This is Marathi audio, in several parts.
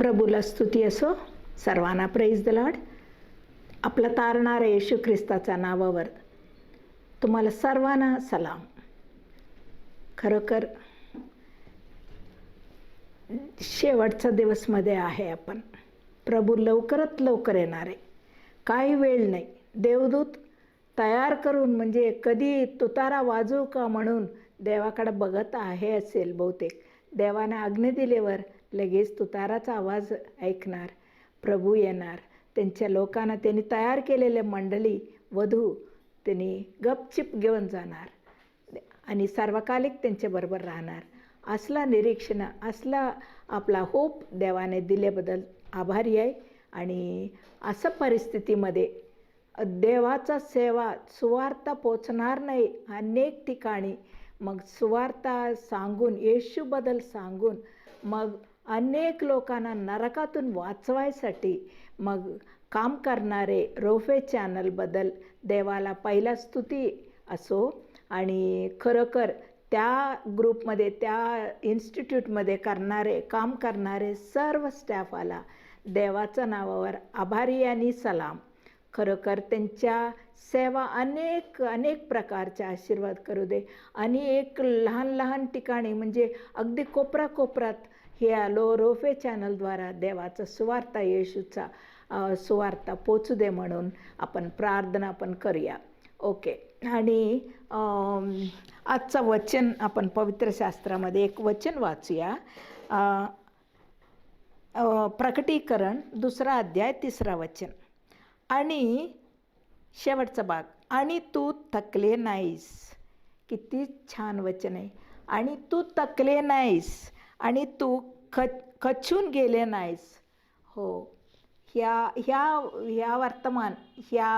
प्रभूला स्तुती असो. सर्वांना प्रेज द लॉर्ड आपला तारणारा येशू ख्रिस्ताच्या नावावर. तुम्हाला सर्वांना सलाम. खरोखर शेवटचा दिवसमध्ये आहे आपण. प्रभू लवकरात लवकर येणार. आहे काही वेळ नाही. देवदूत तयार करून म्हणजे कधी तुतारा वाजू का म्हणून देवाकडे बघत आहे असेल बहुतेक. देवाने आज्ञा दिल्यावर लगेच तुताराचा आवाज ऐकणार. प्रभू येणार. त्यांच्या लोकांना त्यांनी तयार केलेले मंडळी वधू त्यांनी गपचिप घेऊन जाणार आणि सर्वकालिक त्यांच्याबरोबर राहणार. असला निरीक्षण असला आपला होप देवाने दिल्याबद्दल आभारी आहे आणि असं परिस्थितीमध्ये देवाचा सेवा सुवार्ता पोचणार नाही अनेक ठिकाणी. मग सुवार्ता सांगून येशूबद्दल सांगून मग अनेक लोकांना नरकातून वाचवायसाठी मग काम करणारे रोफे चॅनलबद्दल देवाला पहिला स्तुती असो आणि खरोखर त्या ग्रुपमध्ये त्या इन्स्टिट्यूटमध्ये करणारे काम करणारे सर्व स्टाफाला देवाच्या नावावर आभारी आणि सलाम. खरोखर त्यांच्या सेवा अनेक अनेक प्रकारच्या आशीर्वाद करू दे. आणि एक लहान लहान ठिकाणी म्हणजे अगदी कोपरा कोपऱ्यात हे आलो रोफे चॅनलद्वारा देवाचा सुवार्ता येशूचा सुवार्ता पोचू दे म्हणून आपण प्रार्थना पण करूया. ओके. आणि आजचं वचन आपण पवित्र शास्त्रामध्ये एक वचन वाचूया. प्रकटीकरण दुसरा अध्याय तिसरा वचन. आणि शेवटचा भाग आणि तू थकले नाहीस. किती छान वचन आहे. आणि तू थकले नाहीस. आणि तू ख खचून गेले नाहीस. हो. ह्या ह्या ह्या वर्तमान ह्या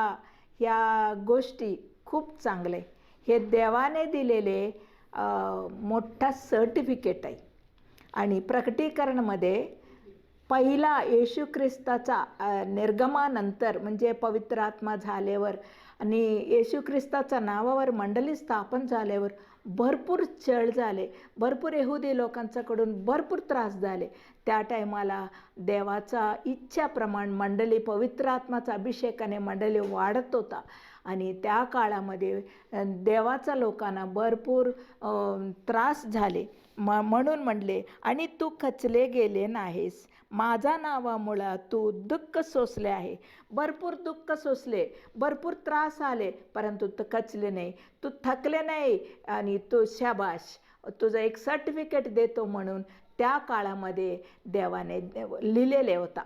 ह्या गोष्टी खूप चांगले. हे देवाने दिलेले मोठा सर्टिफिकेट आहे. आणि प्रकटीकरणमध्ये पहिला येशू ख्रिस्ताचा निर्गमानंतर म्हणजे पवित्र आत्मा झाल्यावर आणि येशू ख्रिस्ताच्या नावावर मंडळी स्थापन झाल्यावर भरपूर चळ झाले भरपूर येहुदी लोकांच्याकडून भरपूर त्रास झाले. त्या टायमाला देवाचा इच्छाप्रमाण मंडळी पवित्र आत्माचा अभिषेकाने मंडळी वाढत होता. आणि त्या काळामध्ये देवाचा लोकांना भरपूर त्रास झाले. म म्हणून म्हणले आणि तू खचले गेले नाहीस. माझा नावामुळं तू दुःख सोसले आहे. भरपूर दुःख सोसले. भरपूर त्रास आले परंतु तू खचले नाही. तू थकले नाही आणि तू शाबाश. तुझं एक सर्टिफिकेट देतो म्हणून त्या काळामध्ये देवाने लिहिलेले होता.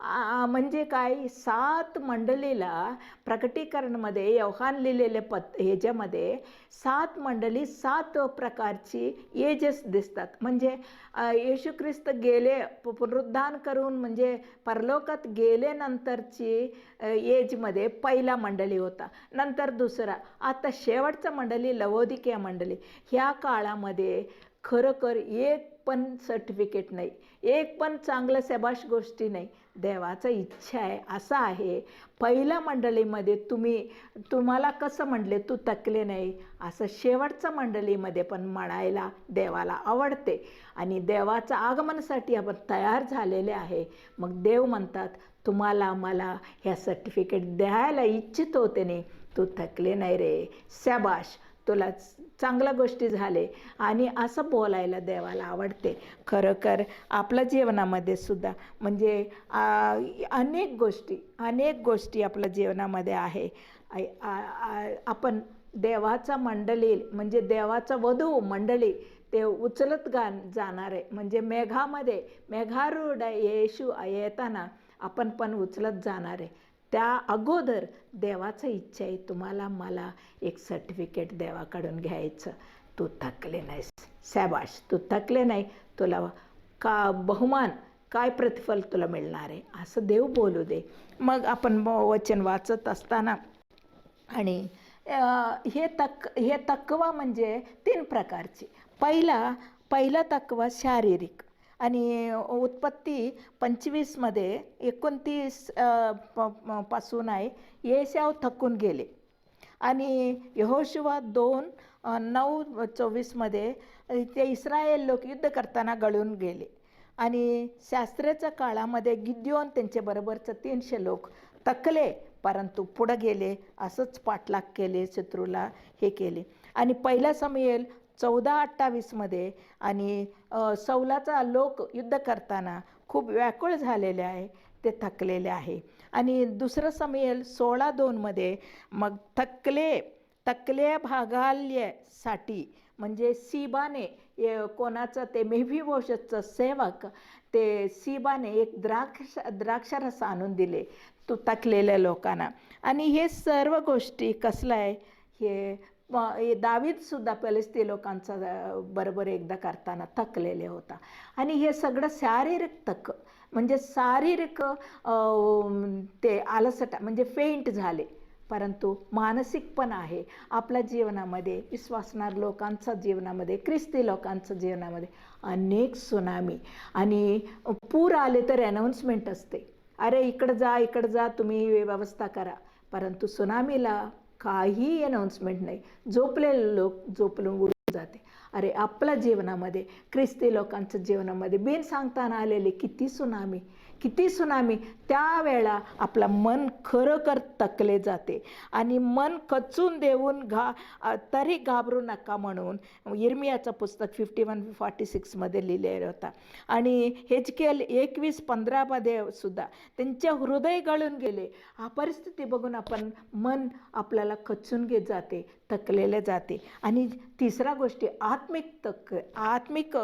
म्हणजे काय? सात मंडळीला प्रकटीकरणमध्ये यवहान लिहिलेले पत ह्याच्यामध्ये सात मंडळी सात प्रकारची एजेस दिसतात. म्हणजे येशू ख्रिस्त गेले पुनरुद्धान करून म्हणजे परलोकात गेल्यानंतरची एजमध्ये पहिला मंडळी होता. नंतर दुसरा. आता शेवटचा मंडळी लवोदिकिया मंडळी ह्या काळामध्ये खरोखर एक पण सर्टिफिकेट नाही. एक पण चांगलं सबाश गोष्टी नाही. देवाचा इच्छा आहे असं आहे. पहिल्या मंडळीमध्ये तुम्ही तुम्हाला कसं म्हणले तू तकले नाही असं शेवटच्या मंडळीमध्ये पण म्हणायला देवाला आवडते. आणि देवाचं आगमनासाठी आपण तयार झालेले आहे. मग देव म्हणतात तुम्हाला मला ह्या सर्टिफिकेट द्यायला इच्छित होते नाही. तू थकले नाही रे. सबाश तुला चांगल्या गोष्टी झाले आणि असं बोलायला देवाला आवडते. खरोखर आपल्या जीवनामध्ये सुद्धा म्हणजे अनेक गोष्टी अनेक गोष्टी आपल्या जीवनामध्ये आहे. आपण देवाचा मंडळी म्हणजे देवाचा वधू मंडळी ते उचलत गा जाणार आहे. म्हणजे मेघामध्ये मेघारूढ येशू येताना आपण पण उचलत जाणार आहे. त्या अगोदर देवाचं इच्छा आहे तुम्हाला मला एक सर्टिफिकेट देवाकडून घ्यायचं. तू थकले नाहीस. सॅबाश तू थकले नाही. तुला का बहुमान काय प्रतिफल तुला मिळणार आहे? असं देव बोलू दे. मग आपण वचन वाचत असताना आणि हे तक हे तकवा म्हणजे तीन प्रकारचे. पहिला पहिला तकवा शारीरिक. आणि उत्पत्ती पंचवीसमध्ये एकोणतीसपासून आहे. येशाव थकून गेले. आणि यहोशिवा दोन नऊ चोवीसमध्ये ते इस्रायल लोक युद्ध करताना गळून गेले. आणि शास्त्रेच्या काळामध्ये गिद्योन त्यांच्याबरोबरचं तीनशे लोक तकले परंतु पुढं गेले. असंच पाठलाग केले शत्रूला हे केले. आणि पहिला समयेल चौदा अठ्ठावीसमध्ये आणि सौलाचा लोक युद्ध करताना खूप व्याकुळ झालेले आहे ते थकलेले आहे. आणि दुसरं समेल सोळा दोनमध्ये मग थकले तकले भागाल्यसाठी म्हणजे सीबाने कोणाचं ते मेव्हिवोशचं सेवक ते सीबाने एक द्राक्ष द्राक्षरस आणून दिले तो तकलेल्या लोकांना. आणि हे सर्व गोष्टी कसलं आहे? हे दावीदसुद्धा पॅलेस्ती लोकांचा बरोबर एकदा करताना थकलेले होता. आणि हे सगळं शारीरिक थक म्हणजे शारीरिक ते आलसटा म्हणजे फेंट झाले. परंतु मानसिक पण आहे. आपल्या जीवनामध्ये विश्वासणार लोकांच्या जीवनामध्ये ख्रिस्ती लोकांच्या जीवनामध्ये अनेक सुनामी आणि पूर आले तर अनाऊन्समेंट असते. अरे इकडं जा इकडं जा तुम्ही व्यवस्था करा. परंतु सुनामीला काही अनाउन्समेंट नाही. झोपलेले लोक झोपलून उडून जाते. अरे आपल्या जीवनामध्ये ख्रिस्ती लोकांच्या जीवनामध्ये बिन सांगताना आलेले किती सुनामी किती सुनामी त्यावेळा आपलं मन खरोखर तकले जाते. आणि मन कचून देऊन घा तरी घाबरू नका म्हणून इर्मियाचं पुस्तक फिफ्टी वन फॉर्टी सिक्समध्ये लिहिलेलं होता. आणि हेचकेल एकवीस पंधरामध्ये सुद्धा त्यांच्या हृदय गळून गेले. हा परिस्थिती बघून आपण मन आपल्याला खचून घेत जाते. तकलेले जाते. आणि तिसरा गोष्टी आत्मिक तक आत्मिक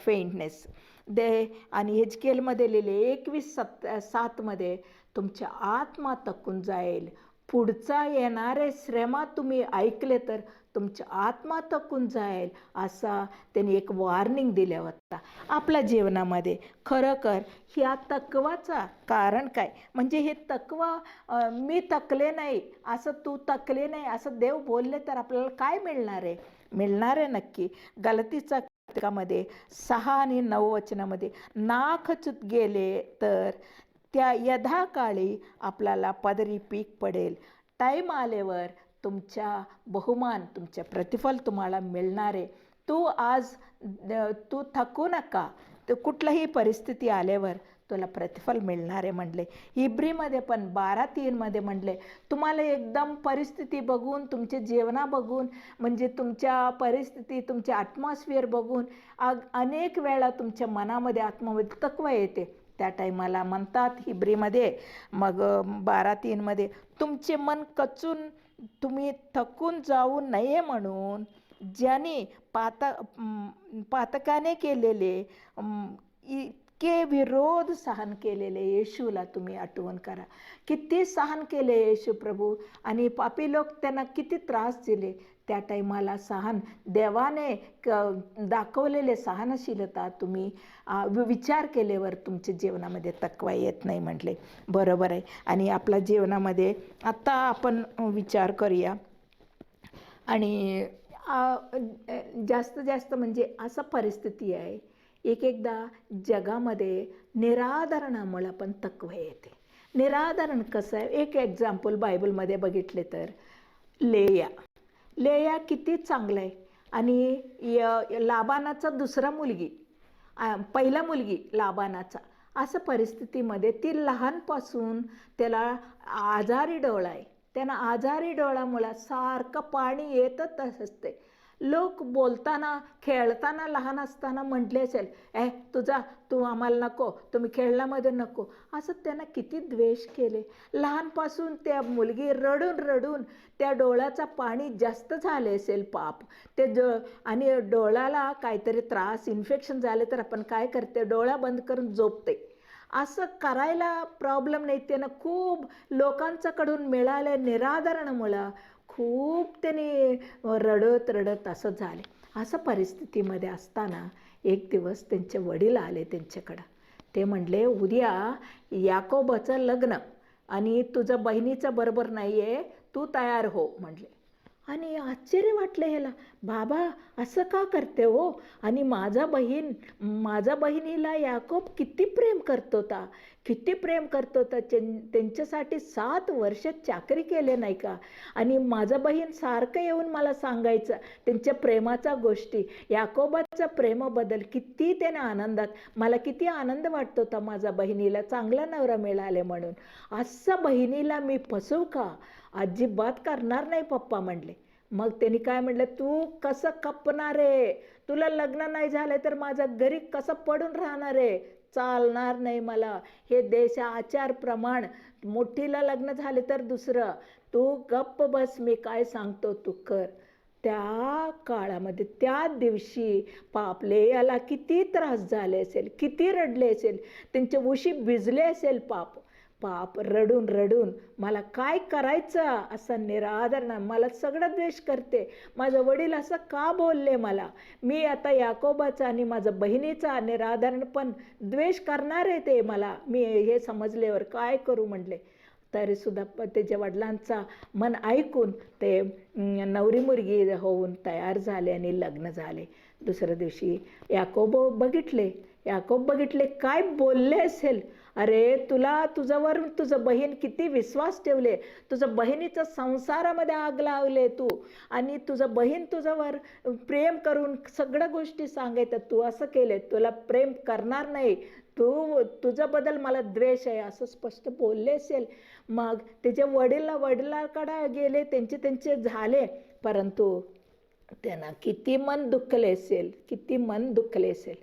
फेंटनेस दे आणि हेचकेलमध्ये लिहिले एकवीस सत सातमध्ये तुमच्या आत्मा तकून जाईल. पुढचा येणारे श्रमा तुम्ही ऐकले तर तुमच्या आत्मा तकून जाईल असा त्यांनी एक वॉर्निंग दिल्या होता आपल्या जीवनामध्ये खरोखर ह्या तकवाचा कारण काय? म्हणजे हे तकवा मी तकले नाही असं तू तकले नाही असं देव बोलले तर आपल्याला काय मिळणार आहे? मिळणार आहे नक्की. गलतीचा मध्ये सहा आणि नऊ वचनामध्ये नाखचूत गेले तर त्या यथाकाळी आपल्याला पदरी पीक पडेल. टाईम आल्यावर तुमच्या बहुमान तुमचे प्रतिफल तुम्हाला मिळणार. आहे तू आज तू थकू नका. तर कुठलाही परिस्थिती आल्यावर तुला प्रतिफल मिळणार आहे म्हणले. हिब्रीमध्ये पण बारा तीनमध्ये म्हणले तुम्हाला एकदम परिस्थिती बघून तुमचे जेवणा बघून म्हणजे तुमच्या परिस्थिती तुमचे ॲटमॉस्फिअर बघून अग अनेक वेळा तुमच्या मनामध्ये आत्मामध्ये तत्व येते. त्या टाईमाला म्हणतात हिब्रीमध्ये मग बारा तीनमध्ये तुमचे मन कचून तुम्ही थकून जाऊ नये म्हणून ज्याने पाता पातकाने केलेले इतके विरोध सहन केलेले येशूला तुम्ही आठवण करा. किती सहन केले येशू प्रभू? आणि पापी लोक त्यांना किती त्रास दिले? त्या टाईमाला सहन देवाने क दाखवलेले सहनशीलता तुम्ही विचार केल्यावर तुमच्या जीवनामध्ये तकवा येत नाही म्हटले. बरोबर आहे. आणि आपल्या जीवनामध्ये आत्ता आपण विचार करूया. आणि जास्त जास्त म्हणजे असं परिस्थिती आहे. एक एकदा जगामध्ये निराधरणामुळं पण तकवा येते. निराधरण कसं आहे? एक एक्झाम्पल बायबलमध्ये बघितले तर लेया. लेया किती चांगलं आहे. आणि य लाबानाचा दुसरा मुलगी पहिला मुलगी लाबानाचा असं परिस्थितीमध्ये ती लहानपासून त्याला आजारी डोळा आहे. त्यांना आजारी डोळ्यामुळं सारखं पाणी येतच असते. लोक बोलताना खेळताना लहान असताना म्हटले असेल ए तुझा तू आम्हाला नको तुम्ही खेळण्यामध्ये नको. असं त्यांना किती द्वेष केले. लहानपासून त्या मुलगी रडून रडून त्या डोळ्याचा पाणी जास्त झाले असेल पाप. ते ज आणि डोळ्याला काहीतरी त्रास इन्फेक्शन झाले तर आपण काय करते? डोळा बंद करून झोपते. असं करायला प्रॉब्लेम नाही. त्यानं खूप लोकांच्याकडून मिळाल्या निरादरणामुळं खूप त्याने रडत रडत असं झाले. असं परिस्थितीमध्ये असताना एक दिवस त्यांचे वडील आले त्यांच्याकडं. ते म्हणले उद्या याकोबाचं लग्न आणि तुझं बहिणीचं बरोबर नाही आहे तू तयार हो म्हणले. आणि आश्चर्य वाटलं ह्याला. बाबा असं का करते हो? आणि माझा बहीण माझा बहिणीला याकोब किती प्रेम करतो ता किती प्रेम करतो तर त्यांच्यासाठी सात वर्ष चाकरी केले नाही का? आणि माझं बहीण सारखं येऊन मला सांगायचं त्यांच्या प्रेमाचा गोष्टी याकोबाचा प्रेमाबद्दल किती त्याने आनंदात मला किती आनंद वाटतो होता माझ्या बहिणीला चांगला नवरा मिळाले म्हणून. असं बहिणीला मी फसवू का? अजिबात करणार नाही पप्पा म्हणले. मग त्यांनी काय म्हटलं तू कसं कपणार आहे तुला लग्न नाही झालं तर माझं घरी कसं पडून राहणार आहे चालणार नाही मला. हे देश आचार प्रमाण. मोठीला लग्न झाले तर दुसरं. तू गप्प बस मी काय सांगतो तू कर. त्या काळामध्ये त्या दिवशी पापले याला किती त्रास झाले असेल किती रडले असेल. त्यांचे उशी भिजले असेल पाप. पाप रडून रडून मला काय करायचं? असं निराधार मला सगळं द्वेष करते. माझं वडील असं का बोलले मला? मी आता याकोबाचा आणि माझ्या बहिणीचा निराधारण पण द्वेष करणार आहे ते मला. मी हे समजल्यावर काय करू म्हटले तरीसुद्धा त्याच्या वडिलांचा मन ऐकून ते नवरी मुलगी होऊन तयार झाले आणि लग्न झाले. दुसऱ्या दिवशी याकोब बघितले. याकोब बघितले काय बोलले असेल? अरे तुला तुझ्यावर तुझं बहीण किती विश्वास ठेवले? तुझं बहिणीचं संसारामध्ये आग लावले तू. आणि तुझं बहीण तुझ्यावर प्रेम करून सगळ्या गोष्टी सांगायचं. तू असं केले तुला प्रेम करणार नाही. तू तुझ्याबद्दल मला द्वेष आहे असं स्पष्ट बोलले असेल. मग त्याचे वडील वडिलाकडे गेले त्यांचे त्यांचे झाले. परंतु त्यांना किती मन दुखले असेल किती मन दुखले असेल.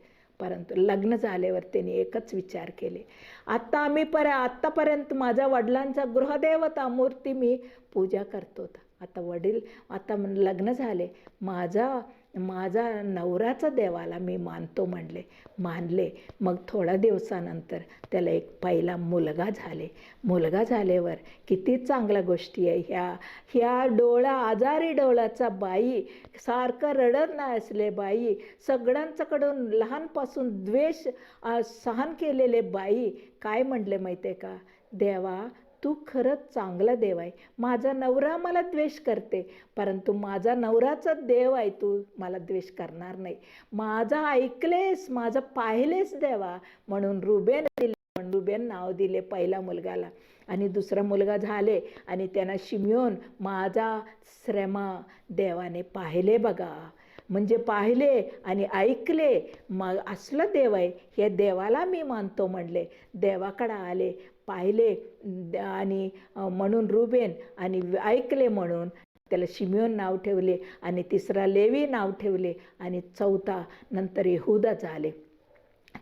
परंतु लग्न झाल्यावर त्यांनी एकच विचार केले. आत्ता आम्ही पर आत्तापर्यंत माझ्या वडिलांचा गृहदेवता मूर्ती मी पूजा करतो. आता वडील आता लग्न झाले. माझा माझा नवराचा देवाला मी मानतो म्हणले. मानले. मग थोड्या दिवसानंतर त्याला एक पहिला मुलगा झाले. मुलगा झाल्यावर किती चांगल्या गोष्टी आहे. ह्या ह्या डोळा आजारी डोळ्याचा बाई. सारखं रडत नाही असले बाई. सगळ्यांच्याकडून लहानपासून द्वेष सहन केलेले बाई. काय म्हणले माहिती आहे का? देवा तू खरंच चांगला देव आहे. माझा नवरा मला द्वेष करते परंतु माझा नवराचा देव आहे तू मला द्वेष करणार नाही. माझा ऐकलेस माझं पाहिलेस देवा म्हणून रुबेन दिले म्हणून रुबेन नाव दिले पहिला मुलगाला. आणि दुसरा मुलगा झाले आणि त्यांना शिमियोन माझा श्रमा देवाने पाहिले बघा. म्हणजे पाहिले आणि ऐकले मग असलं देव आहे हे देवाला मी मानतो म्हणले. देवाकडं आले पाहिले आणि म्हणून रुबेन आणि ऐकले म्हणून त्याला शिमियोन नाव ठेवले आणि तिसरा लेवी नाव ठेवले आणि चौथा नंतर यहुदा झाले.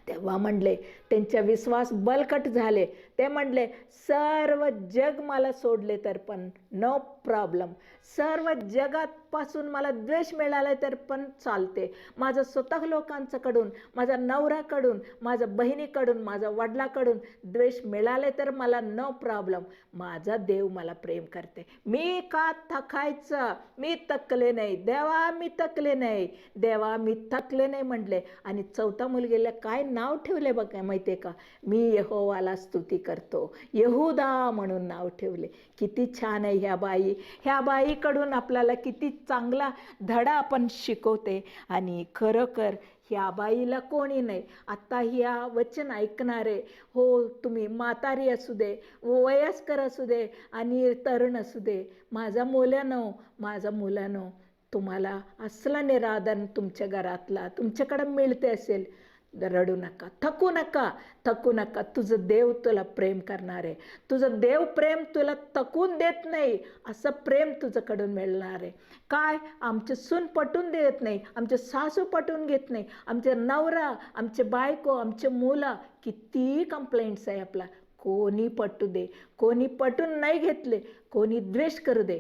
तेव्हा म्हणले त्यांच्या विश्वास बलकट झाले. ते म्हणले सर्व जग मला सोडले तर पण नो प्रॉब्लेम सर्व जगापासून मला द्वेष मिळाला तर पण चालते. माझं स्वतः लोकांच्याकडून माझ्या नवऱ्याकडून माझ्या बहिणीकडून माझ्या वडिलाकडून द्वेष मिळाले तर मला नो प्रॉब्लेम माझा देव मला प्रेम करते. मी का थकायचं? मी तकले नाही. देवा मी तकले नाही. देवा मी थकले नाही म्हटले आणि चौथा मुलगीला काय नाव ठेवले बघा माहिती? आहे का? मी यहोवाला स्तुती करतो. यहुदा म्हणून नाव ठेवले. किती छान आहे ह्या बाई. ह्या बाईकडून आपल्याला किती चांगला धडा आपण शिकवते. आणि खरोखर ह्या बाईला कोणी नाही. आत्ता ह्या वचन ऐकणारे हो तुम्ही म्हातारी असू दे वयस्कर असू दे आणि तरुण असू दे. माझा मुलानो माझा मुलानो तुम्हाला असला निरादन तुमच्या घरातला तुमच्याकडं मिळते असेल. रडू नका. थकू नका. थकू नका. तुझं देव तुला प्रेम करणार आहे. तुझं देव प्रेम तुला थकून देत नाही. असं प्रेम तुझ्याकडून मिळणार आहे. काय? आमचे सून पटून देत नाही. आमचे सासू पटून घेत नाही. आमचे नवरा आमचे बायको आमचे मुलं किती कंप्लेंट्स आहे आपला. कोणी पटू दे. कोणी पटून नाही घेतले. कोणी द्वेष करू दे.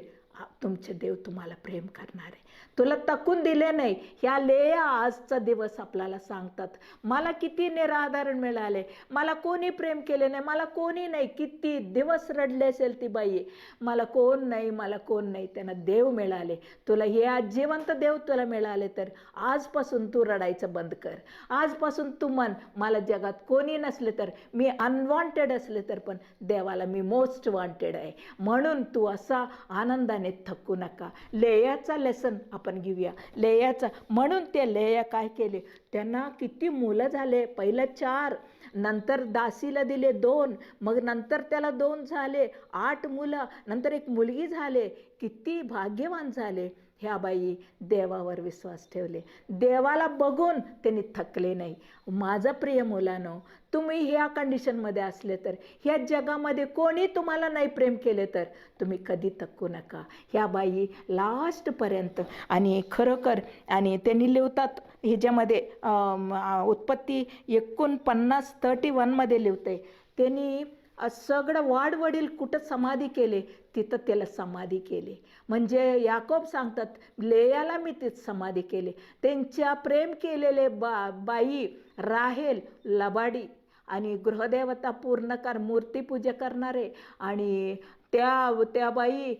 तुमचे देव तुम्हाला प्रेम करणार आहे. तुला तकून दिले नाही. ह्या लेया आजचा दिवस आपल्याला सांगतात. मला किती निराधारण मिळाले. मला कोणी प्रेम केले नाही. मला कोणी नाही. किती दिवस रडले असेल ती बाई. मला कोण नाही मला कोण नाही. त्यांना देव मिळाले. तुला हे आज जिवंत देव तुला मिळाले तर आजपासून तू रडायचं बंद कर. आजपासून तू मन मला जगात कोणी नसले तर मी अनवॉन्टेड असले तर पण देवाला मी मोस्ट वॉन्टेड आहे. म्हणून तू असा आनंदाने थकू नका. लेयाचा लेसन आपण घेऊया. लेयाचा. म्हणून ते लेया काय केले? त्यांना किती मुलं झाले? पहिलं चार. नंतर दासीला दिले दोन मग नंतर त्याला दोन झाले आठ मुलं नंतर एक मुलगी झाले किती भाग्यवान झाले. ह्या बाई देवावर विश्वास ठेवले. देवाला बघून त्यांनी थकले नाही. माझं प्रिय मुलानो तुम्ही ह्या कंडिशनमध्ये असले तर ह्या जगामध्ये कोणी तुम्हाला नाही प्रेम केले तर तुम्ही कधी थकू नका. ह्या बाई लास्टपर्यंत आणि खरोखर आणि त्यांनी लिहतात ह्याच्यामध्ये उत्पत्ती एकोणपन्नास थर्टी वनमध्ये लिहते त्यांनी सगळं वाडवडील कुठं समाधी केले? तिथं त्याला समाधी केली. म्हणजे याकोब सांगतात लेयाला मी तिथं समाधी केली. त्यांच्या प्रेम केलेले बा बाई राहेल लबाडी आणि गृहदेवता पूर्ण कर मूर्तीपूजा करणारे आणि त्या त्या बाई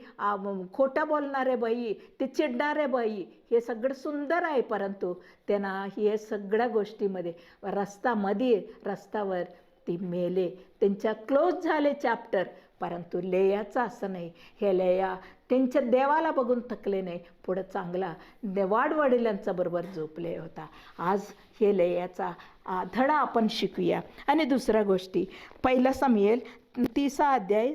खोटं बोलणारे बाई ते चिडणारे बाई हे सगळं सुंदर आहे परंतु त्यांना हे सगळ्या गोष्टीमध्ये रस्तामध्ये रस्त्यावर ती मेले. त्यांच्या क्लोज झाले चॅप्टर परंतु लेयाचं असं नाही. हे लेया त्यांच्या देवाला बघून थकले नाही. पुढं चांगला वाडवडिलांचा बरोबर झोपले होता. आज हे लेयाचा धडा आपण शिकूया. आणि दुसऱ्या गोष्टी पहिला समेल तिसा अध्याय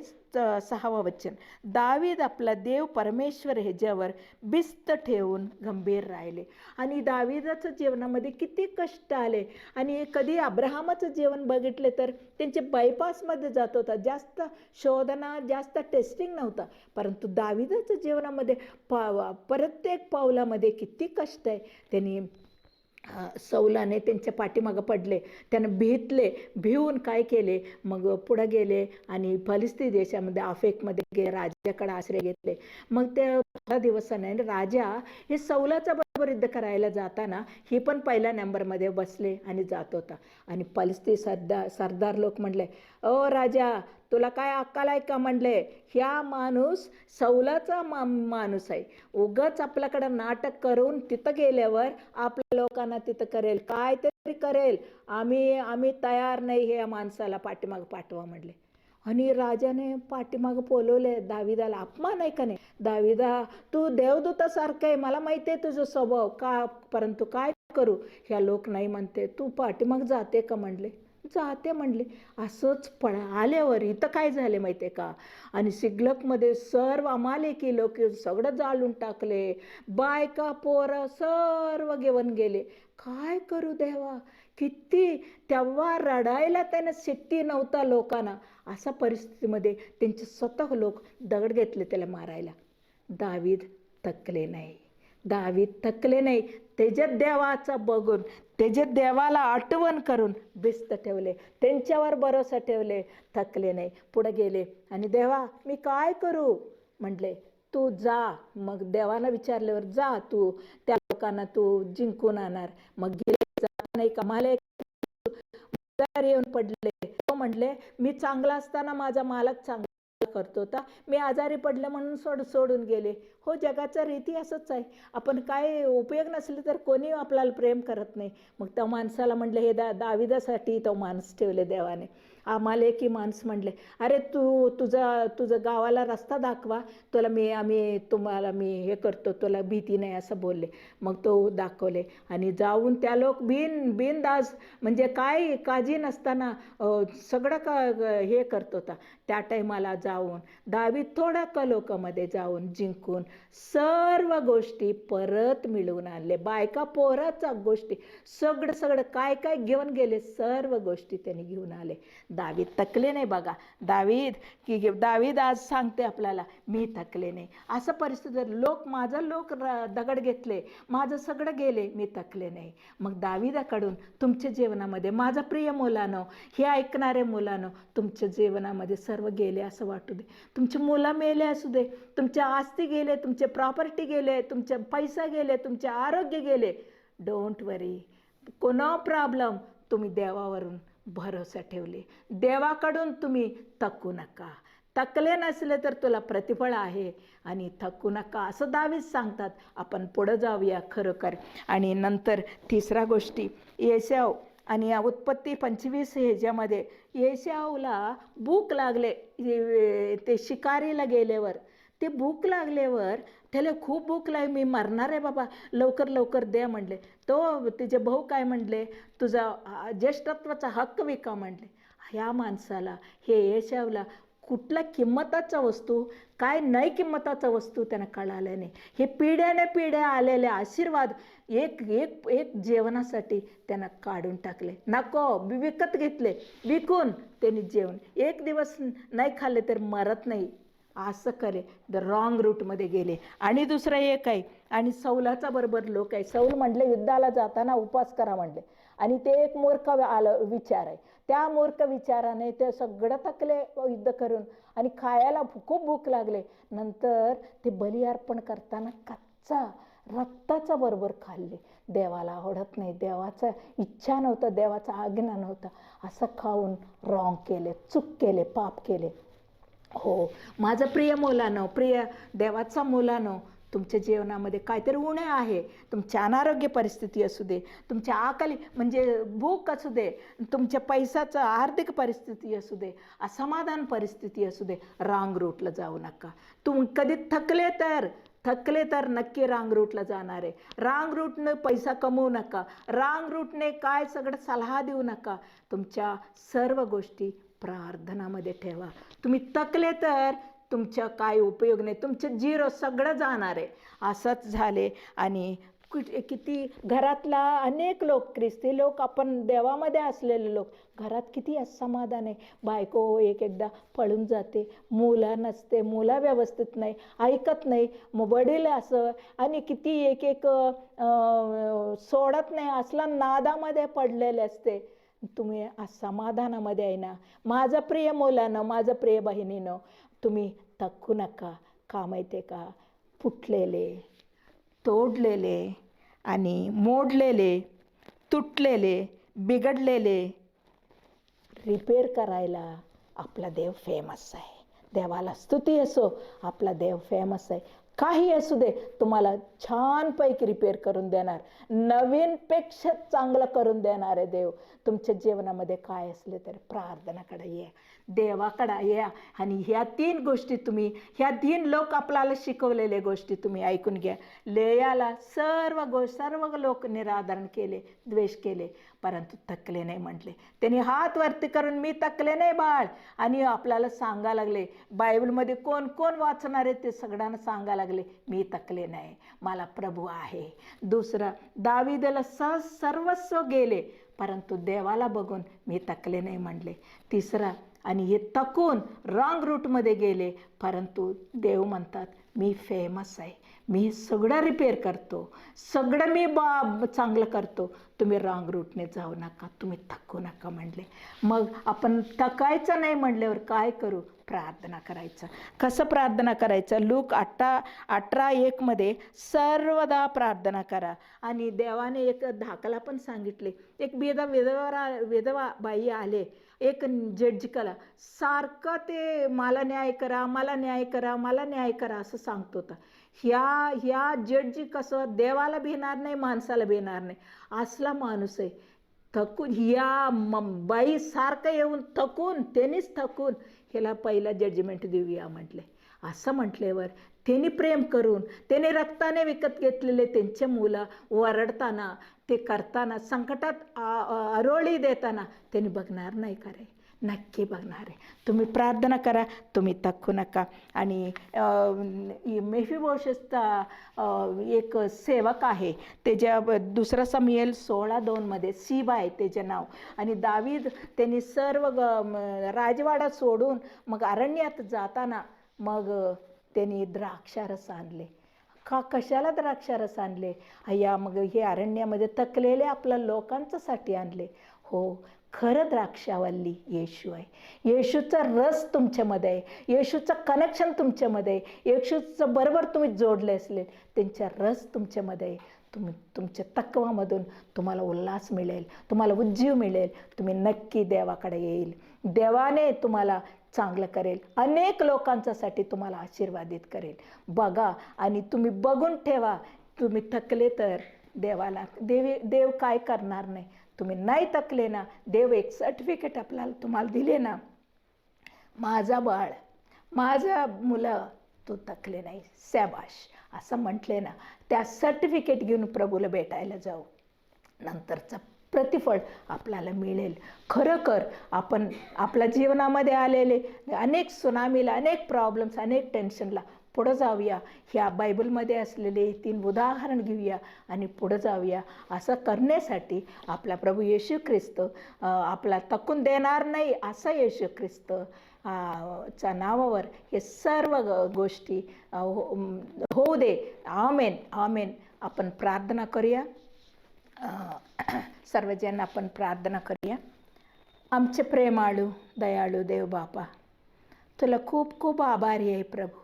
सहावा वचन. दावीद आपला देव परमेश्वर ह्याच्यावर बिस्त ठेवून गंभीर राहिले. आणि दाविदाचं जीवनामध्ये किती कष्ट आले. आणि कधी अब्राहमाचं जीवन बघितले तर त्यांचे बायपासमध्ये जात होता. जास्त शोधना जास्त टेस्टिंग नव्हता. परंतु दाविदाचं जीवनामध्ये पा प्रत्येक पावलामध्ये किती कष्ट आहे त्यांनी सवलाने सौलाने त्यांच्या पाठीमागं पडले. त्यानं भीतले भिवून काय केले? मग पुढं गेले आणि फलिस्ती देशामध्ये आफेकमध्ये गेले राज्याकडे आश्रय घेतले. मग ते थोड्या दिवसाने राजा हे सौलाचा बरोबर युद्ध करायला जाताना ही पण पहिल्या नंबरमध्ये बसले आणि जात होता. आणि पलस्ती सरदार सरदार लोक म्हणले ओ राजा तुला काय अक्कल आहे का? म्हणले ह्या माणूस सौलाचा मा माणूस आहे. उगच आपल्याकडं नाटक करून तिथं गेल्यावर आपल्या लोकांना तिथं करेल. काय तरी करेल. आम्ही आम्ही तयार नाही हे या माणसाला पाठीमाग पाठवा म्हणले. आणि राजाने पाठीमागं बोलवले दाविदाला. अपमान आहे का नाही? दाविदा तू देवदूतासारखं आहे. मला माहिती आहे तुझं स्वभाव. का परंतु काय करू? ह्या लोक नाही म्हणते. तू पाठीमाग जाते का? म्हणले. जाते म्हणले. असंच पळ आल्यावर इथं काय झाले माहिती आहे का? आणि सिग्लकमध्ये सर्व आम्हाले की लोक सगळं जाळून टाकले. बायका पोरं सर्व घेऊन गेले. काय करू देवा? किती तेव्हा रडायला त्यांना शेती नव्हता लोकांना. अशा परिस्थितीमध्ये त्यांचे स्वतः लोक दगड घेतले त्याला मारायला. दावीद थकले नाही. दावीद थकले नाही. त्याच्या देवाचा बघून त्याच्या देवाला आठवण करून बिस्त ठेवले. त्यांच्यावर भरोसा ठेवले. थकले नाही. पुढे गेले. आणि देवा मी काय करू? म्हटले तू जा. मग देवाला विचारल्यावर जा तू. त्या लोकांना तू जिंकून आणणार. मग गेले नाही का? मला येऊन पडले. तो म्हणले मी चांगला असताना माझा मालक चांगला करतो होता मी आजारी पडले म्हणून सोड सोडून गेले. हो जगाचा रीती असंच आहे. आपण काय उपयोग नसले तर कोणी आपल्याला प्रेम करत नाही. मग त्या माणसाला म्हटलं हे दा दाविदासाठी तो माणूस ठेवले देवाने. आम्हाला की माणूस म्हणले अरे तू तुझा तुझं गावाला रस्ता दाखवा तुला मी आम्ही तुम्हाला मी हे करतो तुला भीती नाही असं बोलले. मग तो दाखवले आणि जाऊन त्या लोक बिन बिनदास म्हणजे काय काळजी नसताना सगळं का हे करत होता. त्या टायमाला जाऊन दहावी थोड्या कलोकामध्ये जाऊन जिंकून सर्व गोष्टी परत मिळवून आणले. बायका पोराचा गोष्टी सगळं सगळं काय काय घेऊन गेले सर्व गोष्टी त्यांनी घेऊन आले. दावीद तकले नाही बघा. दावीद की दावीद आज सांगते आपल्याला मी तकले नाही. असं परिस्थिती लोक माझं लोक र- दगड घेतले माझं सगळं गेले मी तकले नाही. मग दाविदाकडून तुमच्या जीवनामध्ये माझं प्रिय मुलानं हे ऐकणारे मुलानं तुमच्या जीवनामध्ये सर्व गेले असं वाटू दे. तुमची मुलं मेले असू दे तुमच्या आस्ती गेले तुमचे प्रॉपर्टी गेले तुमचे पैसा गेले तुमचे आरोग्य गेले. डोंट वरी कोणा प्रॉब्लेम तुम्ही देवावरून भरोसा ठेवले. देवाकडून तुम्ही थकू नका. थकले नसले तर तुला प्रतिफळ आहे आणि थकू नका असं दावीच सांगतात. आपण पुढं जाऊया खरोखर. आणि नंतर तिसरा गोष्टी येशाव आणि या उत्पत्ती पंचवीस ह्याच्यामध्ये येशावला भूक लागले ते शिकारीला गेल्यावर ते भूक लागल्यावर त्याला खूप भूक लागली मी मरणार आहे बाबा लवकर लवकर द्या म्हणले. तो तिचे भाऊ काय म्हणले? तुझा ज्येष्ठत्वाचा हक्क विका म्हणले. ह्या माणसाला हे येशावला कुठला किंमताचा वस्तू काय नाही किंमताचा वस्तू त्यांना कळाल्या नाही. हे पिढ्याने पिढ्या आलेले आशीर्वाद एक एक एक जेवणासाठी त्यांना काढून टाकले. नको विकत घेतले. विकून त्यांनी जेवण. एक दिवस नाही खाल्ले तर मरत नाही. असं करे. द रॉंग रूटमध्ये गेले. आणि दुसरं एक आहे आणि सौलाचा बरोबर लोक आहे. सौल म्हटले युद्धाला जाताना उपास करा म्हणले. आणि ते एक मूर्ख आलं विचार आहे. त्या मूर्ख विचाराने ते सगळं थकले युद्ध करून. आणि खायला खूप भूक लागले. नंतर ते बली अर्पण करताना कच्चा रक्ताचा बरोबर खाल्ले. देवाला आवडत नाही. देवाचा इच्छा नव्हतं. देवाचा आज्ञा नव्हता. असं खाऊन रॉंग केले चूक केले पाप केले. हो. माझं प्रिय मुलानं प्रिय देवाचा मुलानं तुमच्या जीवनामध्ये काहीतरी उणे आहे. तुमची अनारोग्य परिस्थिती असू दे तुमच्या आकली म्हणजे भूक असू दे तुमच्या पैशाचं आर्थिक परिस्थिती असू दे असमाधान परिस्थिती असू दे रांग रूटला जाऊ नका. तुम कधी थकले तर थकले तर नक्की रांग रूटला जाणार आहे. रांग रूटनं पैसा कमवू नका. रांग रूटने काय सगळं सल्हा देऊ नका. तुमच्या सर्व गोष्टी प्रार्थनामध्ये ठेवा. तुम्ही तकले तर तुमच्या काय उपयोग नाही. तुमचं झिरो सगळं जाणार आहे. असंच झाले आणि किती घरातला अनेक लोक ख्रिस्ती लोक आपण देवामध्ये असलेले लोक घरात किती असमाधान आहे. बायको एक एकदा पळून जाते मुलं नसते मुलं व्यवस्थित नाही ऐकत नाही मग वडील असं आणि किती एक एक सोडत नाही असला नादामध्ये पडलेले असते. तुम्ही असमाधानामध्ये आहे ना. माझं प्रिय मुलानं माझं प्रिय बहिणीनं तुम्ही थकू नका. का माहिती आहे का? फुटलेले तोडलेले. आणि मोडलेले तुटलेले बिघडलेले रिपेअर करायला आपला देव फेमस आहे. देवाला स्तुती असो आपला देव फेमस आहे. काही असू दे तुम्हाला छानपैकी रिपेअर करून देणार. नवीनपेक्षा चांगलं करून देणार आहे देव तुमच्या जीवनामध्ये काय असले तरी प्रार्थनाकडे ये. देवाकडा या आणि ह्या तीन गोष्टी तुम्ही ह्या तीन लोक आपल्याला शिकवलेल्या गोष्टी तुम्ही ऐकून घ्या. लेयाला सर्व गो सर्व लोक निराधारण केले द्वेष केले परंतु थकले नाही म्हटले. त्यांनी हात वरती करून मी थकले नाही बाळ. आणि आपल्याला सांगा लागले बायबलमध्ये कोण कोण वाचणार आहे ते सगळ्यांना सांगा लागले मी थकले नाही मला प्रभू आहे. दुसरं दाविदेला सहज सर्वस्व गेले परंतु देवाला बघून मी थकले नाही म्हणले तिसरा आणि हे तकून रॉंग रूटमध्ये गेले. परंतु देव म्हणतात मी फेमस आहे. मी सगळं रिपेअर करतो. सगळं मी बा चांगलं करतो. तुम्ही रॉंग रूटने जाऊ नका. तुम्ही थकू नका म्हणले. मग आपण थकायचं नाही म्हणल्यावर काय करू? प्रार्थना करायचं. कसं प्रार्थना करायचं? लूक अठरा अठरा एकमध्ये सर्वदा प्रार्थना करा. आणि देवाने एक धाकला पण सांगितले. एक विधवा विधवा विधवा बाई आले. एक जड्ज सारखं ते मला न्याय करा मला न्याय करा मला न्याय करा असं सांगत होता. ह्या ह्या जड्जी कसं देवाला भिणार नाही माणसाला भिणार नाही. असला माणूस आहे. थकून या बाई सारखं येऊन थकून त्यांनीच थकून ह्याला पहिला जजमेंट देऊया म्हटले. असं म्हटल्यावर त्यांनी प्रेम करून त्याने रक्ताने विकत घेतलेले त्यांचे मुलं वरडताना ते करताना संकटात आरोळी अरोळी देताना त्यांनी बघणार नाही का रे? नक्की बघणार आहे. तुम्ही प्रार्थना करा तुम्ही थकू नका. आणि मेफिबोशसचा एक सेवक आहे त्याच्या दुसरा समियल सोळा दोनमध्ये सीबा आहे त्याचे नाव. आणि दावीद त्यांनी सर्व ग- राजवाडा सोडून मग अरण्यात जाताना मग त्यांनी द्राक्षारस आणले. का कशाला द्राक्षारस आणले? अय्या मग हे अरण्यामध्ये तकलेले आपल्या लोकांच्यासाठी आणले. हो खरं द्राक्षावल्ली येशू आहे. येशूचा रस तुमच्यामध्ये आहे. येशूचं कनेक्शन तुमच्यामध्ये आहे. येशूचं बरोबर तुम्ही जोडले असले त्यांच्या रस तुमच्यामध्ये आहे. तुम्ही तुमच्या तत्वामधून तुम्हाला उल्हास मिळेल. तुम्हाला उज्जीव मिळेल. तुम्ही नक्की देवाकडे येईल. देवाने तुम्हाला चांगलं करेल. अनेक लोकांच्यासाठी तुम्हाला आशीर्वादित करेल. बघा आणि तुम्ही बघून ठेवा तुम्ही थकले तर देवाला देवी देव काय करणार नाही. तुम्ही नाही थकले ना देव एक सर्टिफिकेट आपल्याला तुम्हाला दिले ना. माझा बाळ माझा मुलं तू थकले नाही. सॅबाश असं म्हटले ना त्या सर्टिफिकेट घेऊन प्रभूला भेटायला जाऊ. नंतरचं प्रतिफळ आपल्याला मिळेल. खरोखर आपण आपल्या जीवनामध्ये आलेले अनेक सुनामीला अनेक प्रॉब्लेम्स अनेक टेन्शनला पुढं जाऊया. ह्या बायबलमध्ये असलेले तीन उदाहरण घेऊया आणि पुढं जाऊया. असं करण्यासाठी आपला प्रभू येशू ख्रिस्त आपला तकून देणार नाही असं येशू ख्रिस्त च्या नावावर हे सर्व गोष्टी हो- होऊ दे. आमेन. आमेन. आपण प्रार्थना करूया. सर्वजण आपण प्रार्थना करूया. आमचे प्रेमाळू दयाळू देव बापा तुला खूप खूप आभारी आहे प्रभू.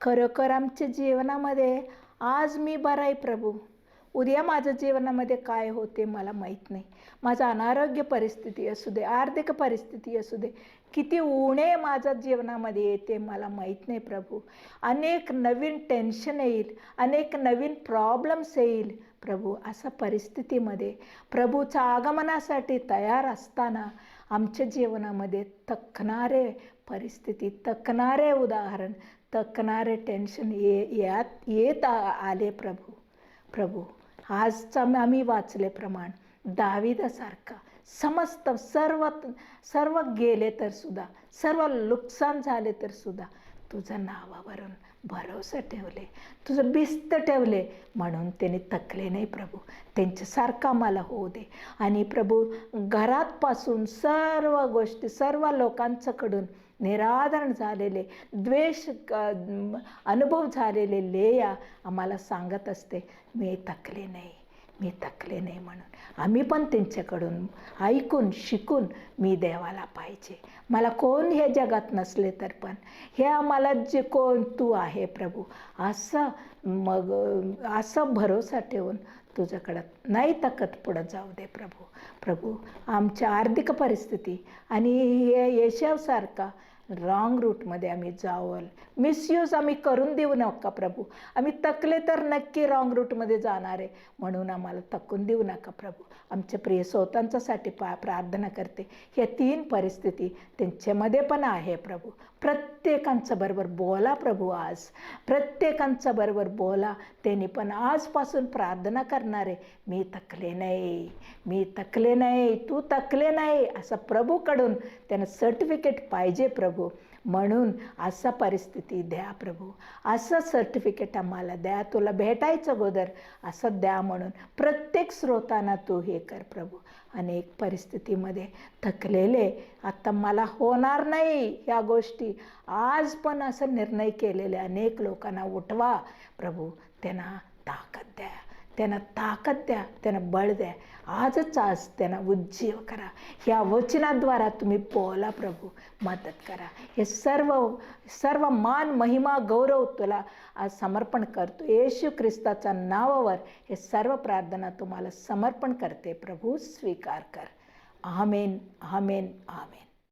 खरोखर आमच्या जीवनामध्ये आज मी बरा आहे प्रभू. उद्या माझ्या जीवनामध्ये काय होते मला माहीत नाही. माझं अनारोग्य परिस्थिती असू दे आर्थिक परिस्थिती असू दे किती उणे माझ्या जीवनामध्ये येते मला माहीत नाही प्रभू. अनेक नवीन टेन्शन येईल अनेक नवीन प्रॉब्लेम्स येईल प्रभू अशा परिस्थितीमध्ये प्रभूच्या आगमनासाठी तयार असताना आमच्या जीवनामध्ये तकणारे परिस्थिती तकणारे उदाहरण तकणारे टेन्शन ये यात येत आले प्रभू. प्रभू आजचा आम्ही वाचले प्रमाण दाविदासारखा समस्त सर्व सर्व गेले तर सुद्धा सर्व नुकसान झाले तर सुद्धा तुझं नावावरून भरोसा ठेवले तुझं बिस्त ठेवले म्हणून त्याने थकले नाही प्रभू. त्यांच्यासारखा मला होऊ दे. आणि प्रभू घरातपासून सर्व गोष्टी सर्व लोकांच्याकडून निराधारण झालेले द्वेष अनुभव झालेले लेया आम्हाला सांगत असते मी तकले नाही. मी थकले नाही म्हणून. आम्ही पण त्यांच्याकडून ऐकून शिकून मी देवाला पाहिजे. मला कोण हे जगात नसले तर पण. हे आम्हाला जे कोण तू आहे प्रभू. असं मग असं भरोसा ठेवून तुझ्याकडं नाही तकत पुढं जाऊ दे प्रभू. प्रभू आमच्या आर्थिक परिस्थिती आणि हे येशवसारखा रॉंग रूटमध्ये आम्ही जावल मिसयूज आम्ही करून देऊ नका प्रभू. आम्ही तकले तर नक्की रॉंग रूटमध्ये जाणार आहे. म्हणून आम्हाला तकून देऊ नका प्रभू. आमच्या प्रिय स्वतंत्रासाठी पा प्रार्थना करते. ह्या तीन परिस्थिती त्यांच्यामध्ये पण आहे प्रभू. प्रत्येकांचं बरोबर बोला प्रभू आज. प्रत्येकांचं बरोबर बोला. त्यांनी पण आजपासून प्रार्थना करणारे मी तकले नाही मी तकले नाही तू तकले नाही असं प्रभूकडून त्यांना सर्टिफिकेट पाहिजे प्रभू. म्हणून असा परिस्थिती द्या प्रभू. असं सर्टिफिकेट आम्हाला द्या. तुला भेटायचं गोदर असं द्या म्हणून. प्रत्येक स्रोतांना तू हे कर प्रभू. अनेक परिस्थितीमध्ये थकलेले. आता मला होणार नाही ह्या गोष्टी. आज पण असं निर्णय केलेले अनेक लोकांना उठवा. प्रभू त्यांना ताकद द्या. त्यांना ताकद द्या त्यांना बळ द्या. आजच आज त्यांना उज्जीव करा. ह्या वचनाद्वारा तुम्ही बोला प्रभू मदत करा. हे सर्व सर्व मान महिमा गौरव तुला आज समर्पण करतो. येशू ख्रिस्ताच्या नावावर हे सर्व प्रार्थना तुम्हाला समर्पण करते. प्रभू स्वीकार कर. आमेन आमेन आमेन.